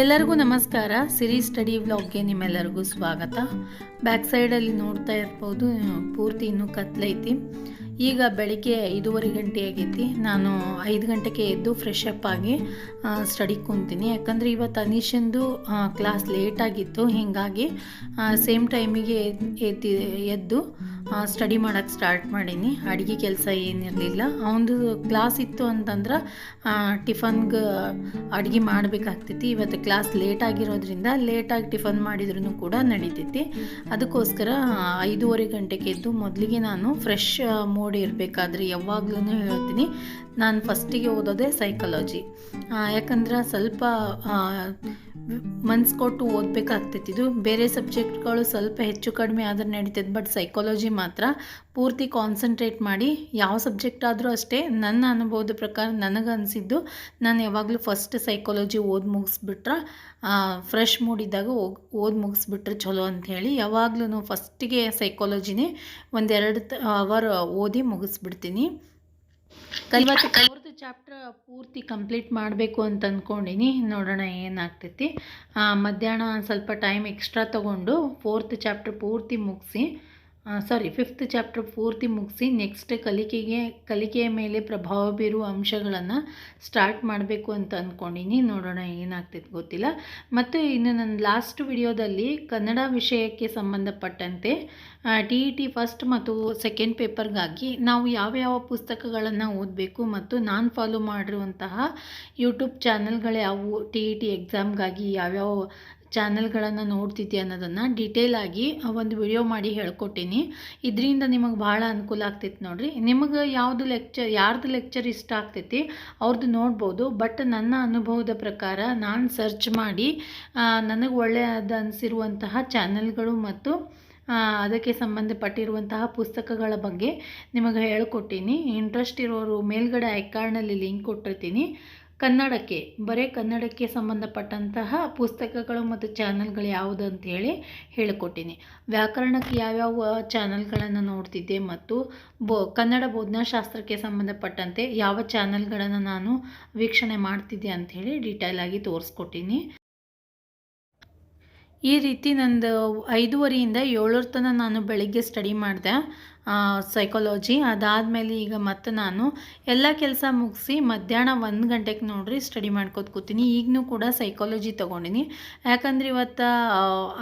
ಎಲ್ಲರಿಗೂ ನಮಸ್ಕಾರ. ಸಿರಿ ಸ್ಟಡಿ ವ್ಲಾಗ್ಗೆ ನಿಮ್ಮೆಲ್ಲರಿಗೂ ಸ್ವಾಗತ. ಬ್ಯಾಕ್ ಸೈಡಲ್ಲಿ ನೋಡ್ತಾ ಇರ್ಬೋದು, ಪೂರ್ತಿ ಇನ್ನೂ ಕತ್ಲೈತಿ. ಈಗ ಬೆಳಿಗ್ಗೆ ಐದೂವರೆ ಗಂಟೆ ಆಗೈತಿ. ನಾನು ಐದು ಗಂಟೆಗೆ ಎದ್ದು ಫ್ರೆಶ್ ಅಪ್ ಆಗಿ ಸ್ಟಡಿ ಕುಂತೀನಿ. ಯಾಕಂದರೆ ಇವತ್ತು ಅನೀಶಂದು ಕ್ಲಾಸ್ ಲೇಟ್ ಆಗಿತ್ತು. ಹೀಗಾಗಿ ಸೇಮ್ ಟೈಮಿಗೆ ಎದ್ದು ಸ್ಟಡಿ ಮಾಡೋಕ್ಕೆ ಸ್ಟಾರ್ಟ್ ಮಾಡೀನಿ. ಅಡುಗೆ ಕೆಲಸ ಏನಿರಲಿಲ್ಲ. ಅವನದು ಕ್ಲಾಸ್ ಇತ್ತು ಅಂತಂದ್ರೆ ಟಿಫನ್ಗೆ ಅಡುಗೆ ಮಾಡಬೇಕಾಗ್ತೈತಿ. ಇವತ್ತು ಕ್ಲಾಸ್ ಲೇಟ್ ಆಗಿರೋದ್ರಿಂದ ಲೇಟಾಗಿ ಟಿಫನ್ ಮಾಡಿದ್ರೂ ಕೂಡ ನಡೀತೈತಿ. ಅದಕ್ಕೋಸ್ಕರ ಐದೂವರೆ ಗಂಟೆಗೆ ಎದ್ದು ಮೊದಲಿಗೆ ನಾನು ಫ್ರೆಶ್ ಮೂಡ್ ಇರಬೇಕಾದ್ರೆ ಯಾವಾಗ್ಲೂ ಹೇಳ್ತೀನಿ. ನಾನು ಫಸ್ಟಿಗೆ ಓದೋದೇ ಸೈಕಾಲಜಿ ಯಾಕಂದ್ರೆ ಸ್ವಲ್ಪ ಮನ್ಸು ಕೊಟ್ಟು ಓದಬೇಕಾಗ್ತೈತಿ. ಇದು ಬೇರೆ ಸಬ್ಜೆಕ್ಟ್ಗಳು ಸ್ವಲ್ಪ ಹೆಚ್ಚು ಕಡಿಮೆ ಆದ್ರೆ ನಡೀತದೆ ಬಟ್ ಸೈಕಾಲಜಿ ಮಾತ್ರ ಪೂರ್ತಿ ಕಾನ್ಸಂಟ್ರೇಟ್ ಮಾಡಿ ಯಾವ ಸಬ್ಜೆಕ್ಟ್ ಆದರೂ ಅಷ್ಟೇ ನನ್ನ ಅನುಭವದ ಪ್ರಕಾರ ನನಗೆ ಅನಿಸಿದ್ದು ನಾನು ಯಾವಾಗಲೂ ಫಸ್ಟ್ ಸೈಕಾಲಜಿ ಓದಿ ಮುಗಿಸ್ಬಿಟ್ರೆ ಫ್ರೆಶ್ ಮೂಡಿದ್ದಾಗ ಹೋಗಿ, ಓದಿ ಮುಗಿಸ್ಬಿಟ್ರೆ ಚಲೋ ಅಂಥೇಳಿ ಯಾವಾಗಲೂ ಫಸ್ಟಿಗೆ ಸೈಕಾಲಜಿನೇ ಒಂದೆರಡು ಅವರ್ ಓದಿ ಮುಗಿಸ್ಬಿಡ್ತೀನಿ. ಕಲಿವತ್ತು ಫೋರ್ತ್ ಚಾಪ್ಟರ್ ಪೂರ್ತಿ ಕಂಪ್ಲೀಟ್ ಮಾಡಬೇಕು ಅಂತ ಅಂದ್ಕೊಂಡಿನಿ ನೋಡೋಣ ಏನಾಗ್ತೈತಿ. ಮಧ್ಯಾಹ್ನ ಸ್ವಲ್ಪ ಟೈಮ್ ಎಕ್ಸ್ಟ್ರಾ ತೊಗೊಂಡು ಫೋರ್ತ್ ಚಾಪ್ಟರ್ ಪೂರ್ತಿ ಮುಗಿಸಿ ಸಾರಿ ಫಿಫ್ತ್ ಚಾಪ್ಟರ್ ಪೂರ್ತಿ ಮುಗಿಸಿ ನೆಕ್ಸ್ಟ್ ಕಲಿಕೆಗೆ, ಕಲಿಕೆಯ ಮೇಲೆ ಪ್ರಭಾವ ಬೀರುವ ಅಂಶಗಳನ್ನು ಸ್ಟಾರ್ಟ್ ಮಾಡಬೇಕು ಅಂತ ಅಂದ್ಕೊಂಡಿನಿ ನೋಡೋಣ ಏನಾಗ್ತೈತೆ ಗೊತ್ತಿಲ್ಲ. ಮತ್ತು ಇನ್ನು ನನ್ನ ಲಾಸ್ಟ್ ವಿಡಿಯೋದಲ್ಲಿ ಕನ್ನಡ ವಿಷಯಕ್ಕೆ ಸಂಬಂಧಪಟ್ಟಂತೆ ಟಿ ಇ ಟಿ ಫಸ್ಟ್ ಮತ್ತು ಸೆಕೆಂಡ್ ಪೇಪರ್ಗಾಗಿ ನಾವು ಯಾವ್ಯಾವ ಪುಸ್ತಕಗಳನ್ನು ಓದಬೇಕು ಮತ್ತು ನಾನು ಫಾಲೋ ಮಾಡಿರುವಂತಹ ಯೂಟ್ಯೂಬ್ ಚಾನಲ್ಗಳು ಯಾವುವು ಟಿ ಇ ಟಿ ಎಕ್ಸಾಮ್ಗಾಗಿ ಯಾವ್ಯಾವ ಚಾನಲ್ಗಳನ್ನು ನೋಡ್ತಿದ್ದೆ ಅನ್ನೋದನ್ನು ಡೀಟೇಲ್ ಆಗಿ ಒಂದು ವಿಡಿಯೋ ಮಾಡಿ ಹೇಳ್ಕೊಟ್ಟೀನಿ. ಇದರಿಂದ ನಿಮಗೆ ಭಾಳ ಅನುಕೂಲ ಆಗ್ತೈತಿ ನೋಡಿರಿ. ನಿಮಗೆ ಯಾವುದು ಲೆಕ್ಚರ್ ಯಾರ್ದು ಲೆಕ್ಚರ್ ಇಷ್ಟ ಆಗ್ತೈತಿ ಅವ್ರದ್ದು ನೋಡ್ಬೋದು. ಬಟ್ ನನ್ನ ಅನುಭವದ ಪ್ರಕಾರ ನಾನು ಸರ್ಚ್ ಮಾಡಿ ನನಗೆ ಒಳ್ಳೆಯದು ಅನಿಸಿರುವಂತಹ ಚಾನಲ್ಗಳು ಮತ್ತು ಅದಕ್ಕೆ ಸಂಬಂಧಪಟ್ಟಿರುವಂತಹ ಪುಸ್ತಕಗಳ ಬಗ್ಗೆ ನಿಮಗೆ ಹೇಳ್ಕೊಟ್ಟೀನಿ. ಇಂಟ್ರೆಸ್ಟ್ ಇರೋರು ಮೇಲ್ಗಡೆ ಐಕಾರ್ಡ್ನಲ್ಲಿ ಲಿಂಕ್ ಕೊಟ್ಟಿರ್ತೀನಿ. ಕನ್ನಡಕ್ಕೆ, ಬರೀ ಕನ್ನಡಕ್ಕೆ ಸಂಬಂಧಪಟ್ಟಂತಹ ಪುಸ್ತಕಗಳು ಮತ್ತು ಚಾನಲ್ಗಳು ಯಾವುದು ಅಂತೇಳಿ ಹೇಳಿಕೊಟ್ಟಿನಿ. ವ್ಯಾಕರಣಕ್ಕೆ ಯಾವ್ಯಾವ ಚಾನಲ್ಗಳನ್ನು ನೋಡ್ತಿದ್ದೆ ಮತ್ತು ಬೋ, ಕನ್ನಡ ಬೋಧನಾಶಾಸ್ತ್ರಕ್ಕೆ ಸಂಬಂಧಪಟ್ಟಂತೆ ಯಾವ ಚಾನಲ್ಗಳನ್ನು ನಾನು ವೀಕ್ಷಣೆ ಮಾಡ್ತಿದ್ದೆ ಅಂಥೇಳಿ ಡೀಟೇಲ್ ಆಗಿ ತೋರಿಸ್ಕೊಟ್ಟಿನಿ. ಈ ರೀತಿ ನಂದು ಐದೂವರೆಯಿಂದ ಏಳರ ತನಕ ನಾನು ಬೆಳಿಗ್ಗೆ ಸ್ಟಡಿ ಮಾಡಿದೆ. ಸೈಕಾಲಜಿ ಅದಾದಮೇಲೆ ಈಗ ಮತ್ತೆ ನಾನು ಎಲ್ಲ ಕೆಲಸ ಮುಗಿಸಿ ಮಧ್ಯಾಹ್ನ ಒಂದು ಗಂಟೆಗೆ ನೋಡಿರಿ ಸ್ಟಡಿ ಮಾಡ್ಕೋತ ಕೂತೀನಿ. ಈಗಲೂ ಕೂಡ ಸೈಕಾಲಜಿ ತೊಗೊಂಡಿನಿ. ಯಾಕಂದ್ರೆ ಇವತ್ತು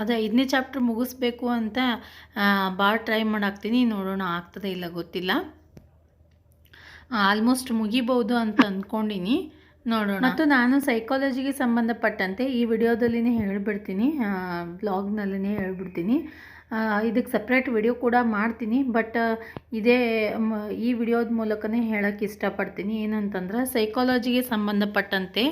ಅದು ಐದನೇ ಚಾಪ್ಟರ್ ಮುಗಿಸ್ಬೇಕು ಅಂತ ಭಾಳ ಟ್ರೈ ಮಾಡಾಕ್ತೀನಿ. ನೋಡೋಣ ಆಗ್ತದೆ ಇಲ್ಲ ಗೊತ್ತಿಲ್ಲ. ಆಲ್ಮೋಸ್ಟ್ ಮುಗಿಬೋದು ಅಂತ ಅಂದ್ಕೊಂಡಿನಿ ನೋಡೋಣ. ಮತ್ತು ನಾನು ಸೈಕಾಲಜಿಗೆ ಸಂಬಂಧಪಟ್ಟಂತೆ ಈ ವಿಡಿಯೋದಲ್ಲಿನೇ ಹೇಳಿಬಿಡ್ತೀನಿ. ಬ್ಲಾಗ್ನಲ್ಲಿನೇ ಹೇಳ್ಬಿಡ್ತೀನಿ. ಇದಕ್ಕೆ ಸಪ್ರೇಟ್ ವಿಡಿಯೋ ಕೂಡ ಮಾಡ್ತೀನಿ ಬಟ್ ಇದೇ ಈ ವಿಡಿಯೋದ ಮೂಲಕನೇ ಹೇಳೋಕ್ಕೆ ಇಷ್ಟಪಡ್ತೀನಿ. ಏನಂತಂದ್ರೆ ಸೈಕಾಲಜಿಗೆ ಸಂಬಂಧಪಟ್ಟಂತೆ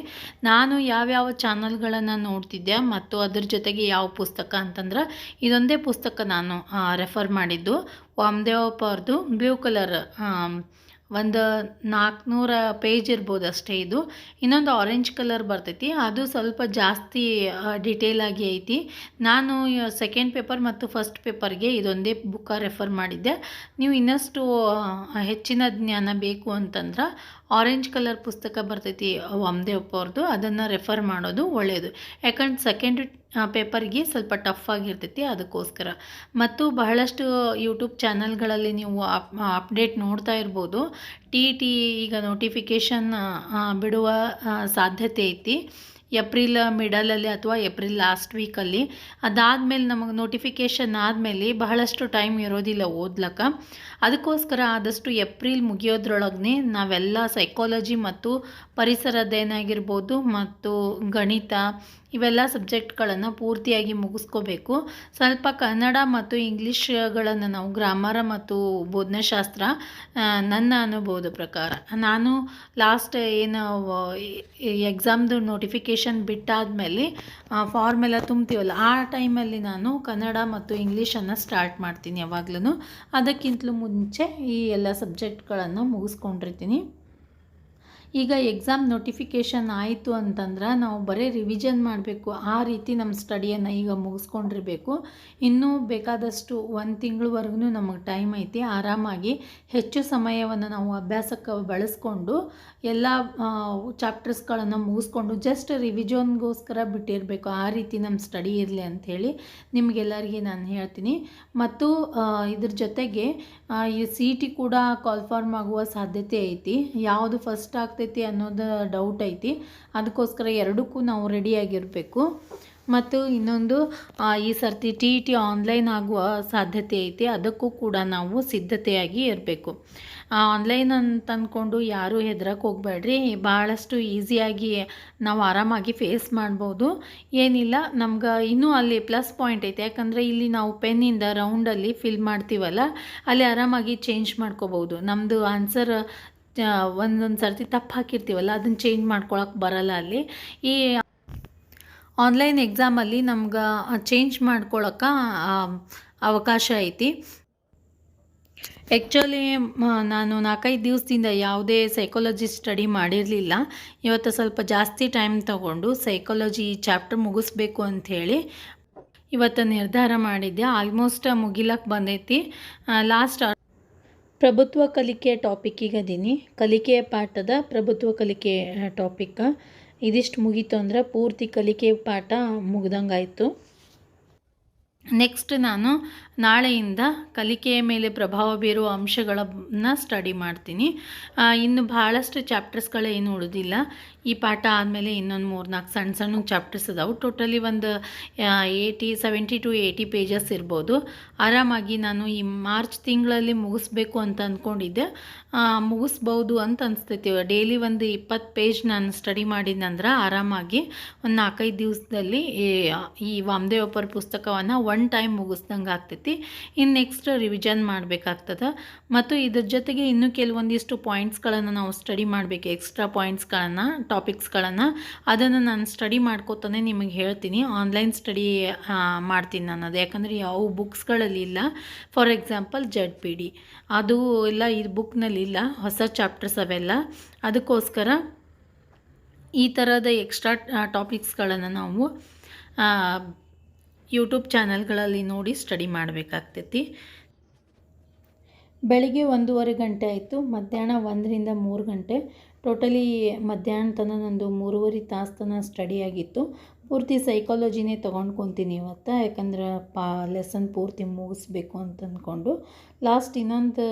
ನಾನು ಯಾವ್ಯಾವ ಚಾನಲ್ಗಳನ್ನು ನೋಡ್ತಿದ್ದೆ ಮತ್ತು ಅದ್ರ ಜೊತೆಗೆ ಯಾವ ಪುಸ್ತಕ ಅಂತಂದ್ರೆ, ಇದೊಂದೇ ಪುಸ್ತಕ ನಾನು ರೆಫರ್ ಮಾಡಿದ್ದು. ವಾಮದೇವಪ್ಪ ಅವ್ರದ್ದು ಬ್ಲೂ ಕಲರ್ ಒಂದು ನಾಲ್ಕುನೂರ ಪೇಜ್ ಇರ್ಬೋದು ಅಷ್ಟೇ ಇದು. ಇನ್ನೊಂದು ಆರೆಂಜ್ ಕಲರ್ ಬರ್ತೈತಿ. ಅದು ಸ್ವಲ್ಪ ಜಾಸ್ತಿ ಡಿಟೇಲಾಗಿ ಐತಿ. ನಾನು ಸೆಕೆಂಡ್ ಪೇಪರ್ ಮತ್ತು ಫಸ್ಟ್ ಪೇಪರ್ಗೆ ಇದೊಂದೇ ಬುಕ್ಕ ರೆಫರ್ ಮಾಡಿದ್ದೆ. ನೀವು ಇನ್ನಷ್ಟು ಹೆಚ್ಚಿನ ಜ್ಞಾನ ಬೇಕು ಅಂತಂದ್ರೆ ಆರೆಂಜ್ ಕಲರ್ ಪುಸ್ತಕ ಬರ್ತೈತಿ, ವಾಮದೇವಪ್ಪ ಅವ್ರದ್ದು ಅದನ್ನು ರೆಫರ್ ಮಾಡೋದು ಒಳ್ಳೆಯದು ಯಾಕಂದ್ರೆ ಸೆಕೆಂಡ್ ಪೇಪರ್ಗೆ ಸ್ವಲ್ಪ ಟಫ್ ಆಗಿರ್ತೈತಿ ಅದಕ್ಕೋಸ್ಕರ. ಮತ್ತು ಬಹಳಷ್ಟು ಯೂಟ್ಯೂಬ್ ಚಾನಲ್ಗಳಲ್ಲಿ ನೀವು ಅಪ್ ಅಪ್ಡೇಟ್ ನೋಡ್ತಾ ಇರ್ಬೋದು. ಟಿ ಟಿ ಈಗ ನೋಟಿಫಿಕೇಶನ್ ಬಿಡುವ ಸಾಧ್ಯತೆ ಐತಿ. ಏಪ್ರಿಲ್ ಮಿಡಲಲ್ಲಿ ಅಥವಾ ಏಪ್ರಿಲ್ ಲಾಸ್ಟ್ ವೀಕಲ್ಲಿ. ಅದಾದಮೇಲೆ ನಮಗೆ ನೋಟಿಫಿಕೇಷನ್ ಆದಮೇಲೆ ಬಹಳಷ್ಟು ಟೈಮ್ ಇರೋದಿಲ್ಲ ಓದ್ಲಕ್ಕ. ಅದಕ್ಕೋಸ್ಕರ ಆದಷ್ಟು ಏಪ್ರಿಲ್ ಮುಗಿಯೋದ್ರೊಳಗೆ ನಾವೆಲ್ಲ ಸೈಕಾಲಜಿ ಮತ್ತು ಪರಿಸರದ್ದೇನಾಗಿರ್ಬೋದು ಮತ್ತು ಗಣಿತ ಇವೆಲ್ಲ ಸಬ್ಜೆಕ್ಟ್ಗಳನ್ನು ಪೂರ್ತಿಯಾಗಿ ಮುಗಿಸ್ಕೋಬೇಕು. ಸ್ವಲ್ಪ ಕನ್ನಡ ಮತ್ತು ಇಂಗ್ಲೀಷ್ಗಳನ್ನು ನಾವು ಗ್ರಾಮರ ಮತ್ತು ಬೋಧನಾಶಾಸ್ತ್ರ ನನ್ನ ಅನುಭವದ ಪ್ರಕಾರ. ನಾನು ಲಾಸ್ಟ್ ಏನು ಎಕ್ಸಾಮ್ದು ನೋಟಿಫಿಕೇಷನ್ ಬಿಟ್ಟಾದಮೇಲೆ ಫಾರ್ಮ್ ಎಲ್ಲ ತುಂಬ್ತೀವಲ್ಲ, ಆ ಟೈಮಲ್ಲಿ ನಾನು ಕನ್ನಡ ಮತ್ತು ಇಂಗ್ಲೀಷನ್ನು ಸ್ಟಾರ್ಟ್ ಮಾಡ್ತೀನಿ ಯಾವಾಗಲೂ ಅದಕ್ಕಿಂತಲೂ ಮುಂಚೆ ಈ ಎಲ್ಲ ಸಬ್ಜೆಕ್ಟ್ಗಳನ್ನು ಮುಗಿಸ್ಕೊಂಡಿರ್ತೀನಿ. ಈಗ ಎಕ್ಸಾಮ್ ನೋಟಿಫಿಕೇಷನ್ ಆಯಿತು ಅಂತಂದ್ರೆ ನಾವು ಬರೀ ರಿವಿಷನ್ ಮಾಡಬೇಕು. ಆ ರೀತಿ ನಮ್ಮ ಸ್ಟಡಿಯನ್ನು ಈಗ ಮುಗಿಸ್ಕೊಂಡಿರಬೇಕು. ಇನ್ನೂ ಬೇಕಾದಷ್ಟು ಒಂದು ತಿಂಗಳವರೆಗೂ ನಮಗೆ ಟೈಮ್ ಐತಿ. ಆರಾಮಾಗಿ ಹೆಚ್ಚು ಸಮಯವನ್ನು ನಾವು ಅಭ್ಯಾಸಕ್ಕೆ ಬಳಸ್ಕೊಂಡು ಎಲ್ಲ ಚಾಪ್ಟರ್ಸ್ಗಳನ್ನು ಮುಗಿಸ್ಕೊಂಡು ಜಸ್ಟ್ ರಿವಿಷನ್ಗೋಸ್ಕರ ಬಿಟ್ಟಿರಬೇಕು. ಆ ರೀತಿ ನಮ್ಮ ಸ್ಟಡಿ ಇರಲಿ ಅಂಥೇಳಿ ನಿಮಗೆಲ್ಲರಿಗೆ ನಾನು ಹೇಳ್ತೀನಿ. ಮತ್ತು ಇದ್ರ ಜೊತೆಗೆ ಈ ಸಿ ಕೂಡ ಕಾಲ್ಫಾರ್ಮ್ ಆಗುವ ಸಾಧ್ಯತೆ ಐತಿ. ಯಾವುದು ಫಸ್ಟ್ ಆಗ್ತೈತಿ ಅನ್ನೋದು ಡೌಟ್ ಐತಿ. ಅದಕ್ಕೋಸ್ಕರ ಎರಡಕ್ಕೂ ನಾವು ರೆಡಿಯಾಗಿರಬೇಕು ಮತ್ತು ಇನ್ನೊಂದು ಈ ಸರ್ತಿ ಟಿ ಟಿ ಆನ್ಲೈನ್ ಆಗುವ ಸಾಧ್ಯತೆ ಐತಿ. ಅದಕ್ಕೂ ಕೂಡ ನಾವು ಸಿದ್ಧತೆಯಾಗಿ ಇರಬೇಕು. ಆನ್ಲೈನ್ ಅಂತ ಅಂದ್ಕೊಂಡು ಯಾರೂ ಹೆದ್ರಕ್ಕೆ ಹೋಗಬೇಡ್ರಿ. ಭಾಳಷ್ಟು ಈಸಿಯಾಗಿ ನಾವು ಆರಾಮಾಗಿ ಫೇಸ್ ಮಾಡ್ಬೋದು. ಏನಿಲ್ಲ, ನಮ್ಗೆ ಇನ್ನೂ ಅಲ್ಲಿ ಪ್ಲಸ್ ಪಾಯಿಂಟ್ ಐತೆ. ಯಾಕಂದರೆ ಇಲ್ಲಿ ನಾವು ಪೆನ್ನಿಂದ ರೌಂಡಲ್ಲಿ ಫಿಲ್ ಮಾಡ್ತೀವಲ್ಲ, ಅಲ್ಲಿ ಆರಾಮಾಗಿ ಚೇಂಜ್ ಮಾಡ್ಕೋಬೋದು. ನಮ್ಮದು ಆನ್ಸರ್ ಒಂದೊಂದು ಸರ್ತಿ ತಪ್ಪು ಹಾಕಿರ್ತೀವಲ್ಲ ಅದನ್ನು ಚೇಂಜ್ ಮಾಡ್ಕೊಳಕ್ಕೆ ಬರಲ್ಲ ಅಲ್ಲಿ. ಈ ಆನ್ಲೈನ್ ಎಕ್ಸಾಮಲ್ಲಿ ನಮ್ಗೆ ಚೇಂಜ್ ಮಾಡ್ಕೊಳಕ್ಕೆ ಅವಕಾಶ ಐತಿ. ಆ್ಯಕ್ಚುಲಿ ನಾನು ನಾಲ್ಕೈದು ದಿವಸದಿಂದ ಯಾವುದೇ ಸೈಕಾಲಜಿ ಸ್ಟಡಿ ಮಾಡಿರಲಿಲ್ಲ. ಇವತ್ತು ಸ್ವಲ್ಪ ಜಾಸ್ತಿ ಟೈಮ್ ತಗೊಂಡು ಸೈಕಾಲಜಿ ಚಾಪ್ಟರ್ ಮುಗಿಸ್ಬೇಕು ಅಂಥೇಳಿ ಇವತ್ತು ನಿರ್ಧಾರ ಮಾಡಿದ್ದೆ. ಆಲ್ಮೋಸ್ಟ್ ಮುಗಿಲಕ್ಕೆ ಬಂದೈತಿ. ಲಾಸ್ಟ್ ಪ್ರಭುತ್ವ ಕಲಿಕೆ ಟಾಪಿಕ್ಕಿಗೆ ಅದೀನಿ. ಕಲಿಕೆಯ ಪಾಠದ ಪ್ರಭುತ್ವ ಕಲಿಕೆ ಟಾಪಿಕ್ ಇದಿಷ್ಟು ಮುಗೀತು ಅಂದ್ರೆ ಪೂರ್ತಿ ಕಲಿಕೆ ಪಾಠ ಮುಗ್ದಂಗಾಯಿತು. ನೆಕ್ಸ್ಟ್ ನಾನು ನಾಳೆಯಿಂದ ಕಲಿಕೆಯ ಮೇಲೆ ಪ್ರಭಾವ ಬೀರುವ ಅಂಶಗಳನ್ನು ಸ್ಟಡಿ ಮಾಡ್ತೀನಿ. ಇನ್ನು ಭಾಳಷ್ಟು ಚಾಪ್ಟರ್ಸ್ಗಳೇನು ಉಳಿದಿಲ್ಲ. ಈ ಪಾಠ ಆದಮೇಲೆ ಇನ್ನೊಂದು ಮೂರು ನಾಲ್ಕು ಸಣ್ಣ ಸಣ್ಣ ಚಾಪ್ಟರ್ಸ್ ಅದಾವೆ ಟೋಟಲಿ ಒಂದು eighty seventy to eighty pages ಇರ್ಬೋದು. ಆರಾಮಾಗಿ ನಾನು ಈ ಮಾರ್ಚ್ ತಿಂಗಳಲ್ಲಿ ಮುಗಿಸ್ಬೇಕು ಅಂತ ಅಂದ್ಕೊಂಡಿದ್ದೆ ಮುಗಿಸ್ಬೋದು ಅಂತ ಅನಿಸ್ತೈತಿ ಡೈಲಿ ಒಂದು ಇಪ್ಪತ್ತು ಪೇಜ್ ನಾನು ಸ್ಟಡಿ ಮಾಡಿದ್ನಂದ್ರೆ ಆರಾಮಾಗಿ ಒಂದು ನಾಲ್ಕೈದು ದಿವಸದಲ್ಲಿ ಈ ವಾಮದೇವಪ್ಪರ ಪುಸ್ತಕವನ್ನು ಒನ್ ಟೈಮ್ ಮುಗಿಸ್ದಂಗೆ ಆಗ್ತೈತಿ. ಇನ್ನು ನೆಕ್ಸ್ಟ್ ರಿವಿಷನ್ ಮಾಡಬೇಕಾಗ್ತದೆ. ಮತ್ತು ಇದ್ರ ಜೊತೆಗೆ ಇನ್ನೂ ಕೆಲವೊಂದಿಷ್ಟು ಪಾಯಿಂಟ್ಸ್ಗಳನ್ನು ನಾವು ಸ್ಟಡಿ ಮಾಡಬೇಕು. ಎಕ್ಸ್ಟ್ರಾ ಪಾಯಿಂಟ್ಸ್ಗಳನ್ನು ಟಾಪಿಕ್ಸ್ಗಳನ್ನು ಅದನ್ನು ನಾನು ಸ್ಟಡಿ ಮಾಡ್ಕೋತಾನೆ ನಿಮಗೆ ಹೇಳ್ತೀನಿ. ಆನ್ಲೈನ್ ಸ್ಟಡಿ ಮಾಡ್ತೀನಿ ನಾನು ಅದು. ಯಾಕಂದರೆ ಯಾವ ಬುಕ್ಸ್ಗಳಲ್ಲಿ ಇಲ್ಲ. For example Z P D ಅದು ಎಲ್ಲ ಈ ಬುಕ್ನಲ್ಲಿ ಇಲ್ಲ. ಹೊಸ ಚಾಪ್ಟರ್ಸ್ ಅವೆಲ್ಲ. ಅದಕ್ಕೋಸ್ಕರ ಈ ಥರದ ಎಕ್ಸ್ಟ್ರಾ ಟಾಪಿಕ್ಸ್ಗಳನ್ನು ನಾವು ಯೂಟ್ಯೂಬ್ ಚಾನಲ್ಗಳಲ್ಲಿ ನೋಡಿ ಸ್ಟಡಿ ಮಾಡಬೇಕಾಗ್ತೈತಿ. ಬೆಳಿಗ್ಗೆ ಒಂದೂವರೆ ಗಂಟೆ ಆಯಿತು, ಮಧ್ಯಾಹ್ನ ಒಂದರಿಂದ ಮೂರು ಗಂಟೆ. ಟೋಟಲಿ ಮಧ್ಯಾಹ್ನ ತನಕ ನಂದು ಮೂರುವರೆ ತಾಸು ತನಕ ಸ್ಟಡಿ ಆಗಿತ್ತು. ಪೂರ್ತಿ ಸೈಕಾಲಜಿನೇ ತೊಗೊಂಡು ಕುಂತೀನಿ ಇವತ್ತು, ಯಾಕಂದ್ರೆ ಪಾ ಲೆಸನ್ ಪೂರ್ತಿ ಮುಗಿಸ್ಬೇಕು ಅಂತ ಅಂದ್ಕೊಂಡು. ಲಾಸ್ಟ್ ಇನ್ನೊಂದು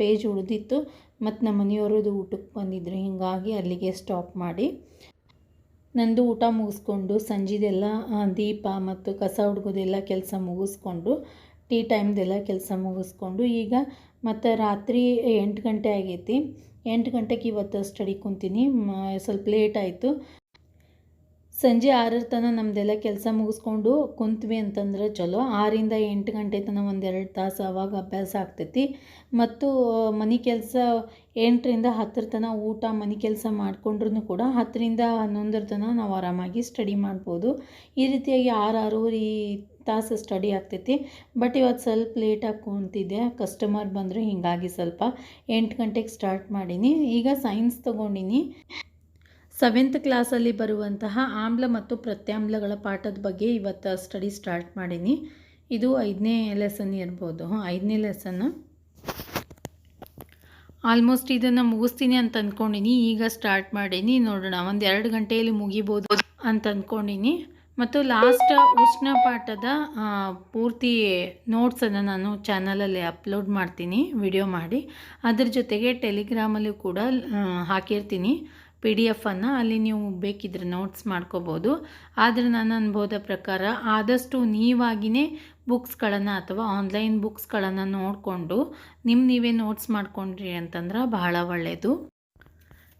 ಪೇಜ್ ಉಳಿದಿತ್ತು, ಮತ್ತು ನಮ್ಮ ಮನೆಯವ್ರದ್ದು ಊಟಕ್ಕೆ ಬಂದಿದ್ರು, ಹೀಗಾಗಿ ಅಲ್ಲಿಗೆ ಸ್ಟಾಪ್ ಮಾಡಿ. ನಂದು ಊಟ ಮುಗಿಸ್ಕೊಂಡು ಸಂಜೆದೆಲ್ಲ ದೀಪ ಮತ್ತು ಕಸ ಹುಡುಗೋದೆಲ್ಲ ಕೆಲಸ ಮುಗಿಸ್ಕೊಂಡು, ಟೀ ಟೈಮ್ದೆಲ್ಲ ಕೆಲಸ ಮುಗಿಸ್ಕೊಂಡು, ಈಗ ಮತ್ತು ರಾತ್ರಿ ಎಂಟು ಗಂಟೆ ಆಗೈತಿ. ಎಂಟು ಗಂಟೆಗೆ ಇವತ್ತು ಸ್ಟಡಿ ಕುಂತೀನಿ. ಸ್ವಲ್ಪ ಲೇಟ್ ಆಯಿತು. ಸಂಜೆ ಆರರ ತನ ನಮ್ಮದೆಲ್ಲ ಕೆಲಸ ಮುಗಿಸ್ಕೊಂಡು ಕುಂತ್ವಿ ಅಂತಂದ್ರೆ ಚಲೋ. ಆರಿಂದ ಎಂಟು ಗಂಟೆ ತನಕ ಒಂದೆರಡು ತಾಸು ಅವಾಗ ಅಭ್ಯಾಸ ಆಗ್ತೈತಿ. ಮತ್ತು ಮನೆ ಕೆಲಸ ಎಂಟರಿಂದ ಹತ್ತರ ತನಕ ಊಟ ಮನೆ ಕೆಲಸ ಮಾಡ್ಕೊಂಡ್ರೂ ಕೂಡ ಹತ್ತರಿಂದ ಹನ್ನೊಂದರ ತನಕ ನಾವು ಆರಾಮಾಗಿ ಸ್ಟಡಿ ಮಾಡ್ಬೋದು. ಈ ರೀತಿಯಾಗಿ ಆರು ಆರೂವರೆ ತಾಸು ಸ್ಟಡಿ ಆಗ್ತೈತಿ. ಬಟ್ ಇವತ್ತು ಸ್ವಲ್ಪ ಲೇಟಾಗಿ ಕುಂತಿದ್ದೆ. ಕಸ್ಟಮರ್ ಬಂದರು ಹೀಗಾಗಿ ಸ್ವಲ್ಪ ಎಂಟು ಗಂಟೆಗೆ ಸ್ಟಾರ್ಟ್ ಮಾಡೀನಿ. ಈಗ ಸೈನ್ಸ್ ತೊಗೊಂಡಿನಿ. ಸೆವೆಂತ್ ಕ್ಲಾಸಲ್ಲಿ ಬರುವಂತಹ ಆಮ್ಲ ಮತ್ತು ಪ್ರತ್ಯಾಮ್ಲಗಳ ಪಾಠದ ಬಗ್ಗೆ ಇವತ್ತು ಸ್ಟಡಿ ಸ್ಟಾರ್ಟ್ ಮಾಡೀನಿ. ಇದು ಐದನೇ ಲೆಸನ್ ಇರ್ಬೋದು. ಹಾಂ ಐದನೇ ಲೆಸನ್ನು ಆಲ್ಮೋಸ್ಟ್ ಇದನ್ನು ಮುಗಿಸ್ತೀನಿ ಅಂತ ಅಂದ್ಕೊಂಡಿನಿ ಈಗ ಸ್ಟಾರ್ಟ್ ಮಾಡೀನಿ. ನೋಡೋಣ, ಒಂದು ಎರಡು ಗಂಟೆಯಲ್ಲಿ ಮುಗಿಬೋದು ಅಂತ ಅಂದ್ಕೊಂಡಿನಿ ಮತ್ತು ಲಾಸ್ಟ್ ಉಷ್ಣ ಪಾಠದ ಪೂರ್ತಿ ನೋಟ್ಸನ್ನು ನಾನು ಚಾನಲಲ್ಲಿ ಅಪ್ಲೋಡ್ ಮಾಡ್ತೀನಿ. ವಿಡಿಯೋ ಮಾಡಿ. ಅದ್ರ ಜೊತೆಗೆ ಟೆಲಿಗ್ರಾಮಲ್ಲೂ ಕೂಡ ಹಾಕಿರ್ತೀನಿ. ಪಿ ಡಿ ಎಫನ್ನು ಅಲ್ಲಿ ನೀವು ಬೇಕಿದ್ರೆ ನೋಟ್ಸ್ ಮಾಡ್ಕೋಬೋದು. ಆದರೆ ನನ್ನ ಅನುಭವದ ಪ್ರಕಾರ ಆದಷ್ಟು ನೀವಾಗಿಯೇ ಬುಕ್ಸ್ಗಳನ್ನು ಅಥವಾ ಆನ್ಲೈನ್ ಬುಕ್ಸ್ಗಳನ್ನು ನೋಡಿಕೊಂಡು ನಿಮ್ಮ ನೀವೇ ನೋಟ್ಸ್ ಮಾಡ್ಕೊಂಡ್ರಿ ಅಂತಂದ್ರೆ ಬಹಳ ಒಳ್ಳೆಯದು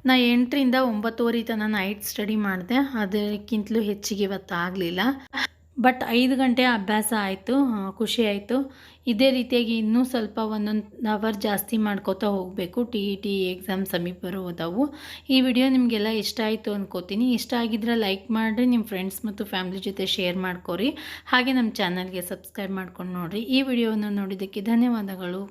ನಾ ಎಂಟರಿಂದ ಒಂಬತ್ತುವರೆ ತನಕ ನೈಟ್ ಸ್ಟಡಿ ಮಾಡಿದೆ, ಅದಕ್ಕಿಂತಲೂ ಹೆಚ್ಚಿಗೆ ಇವತ್ತು ಆಗಲಿಲ್ಲ ಬಟ್ ಐದು ಗಂಟೆ ಅಭ್ಯಾಸ ಆಯಿತು ಖುಷಿ ಆಯಿತು. ಇದೇ ರೀತಿಯಾಗಿ ಇನ್ನೂ ಸ್ವಲ್ಪ ಒಂದೊಂದು ಅವರ್ ಜಾಸ್ತಿ ಮಾಡ್ಕೋತಾ ಹೋಗಬೇಕು. ಟಿ ಇ ಟಿ ಎಕ್ಸಾಮ್ ಸಮೀಪ ಬರೋದವು ಈ ವಿಡಿಯೋ ನಿಮಗೆಲ್ಲ ಇಷ್ಟ ಆಯಿತು ಅಂದ್ಕೋತೀನಿ ಇಷ್ಟ ಆಗಿದ್ರೆ ಲೈಕ್ ಮಾಡಿರಿ ನಿಮ್ಮ ಫ್ರೆಂಡ್ಸ್ ಮತ್ತು ಫ್ಯಾಮ್ಲಿ ಜೊತೆ ಶೇರ್ ಮಾಡ್ಕೊರಿ. ಹಾಗೆ ನಮ್ಮ ಚಾನಲ್ಗೆ ಸಬ್ಸ್ಕ್ರೈಬ್ ಮಾಡ್ಕೊಂಡು ನೋಡಿರಿ. ಈ ವಿಡಿಯೋವನ್ನು ನೋಡಿದ್ದಕ್ಕೆ ಧನ್ಯವಾದಗಳು.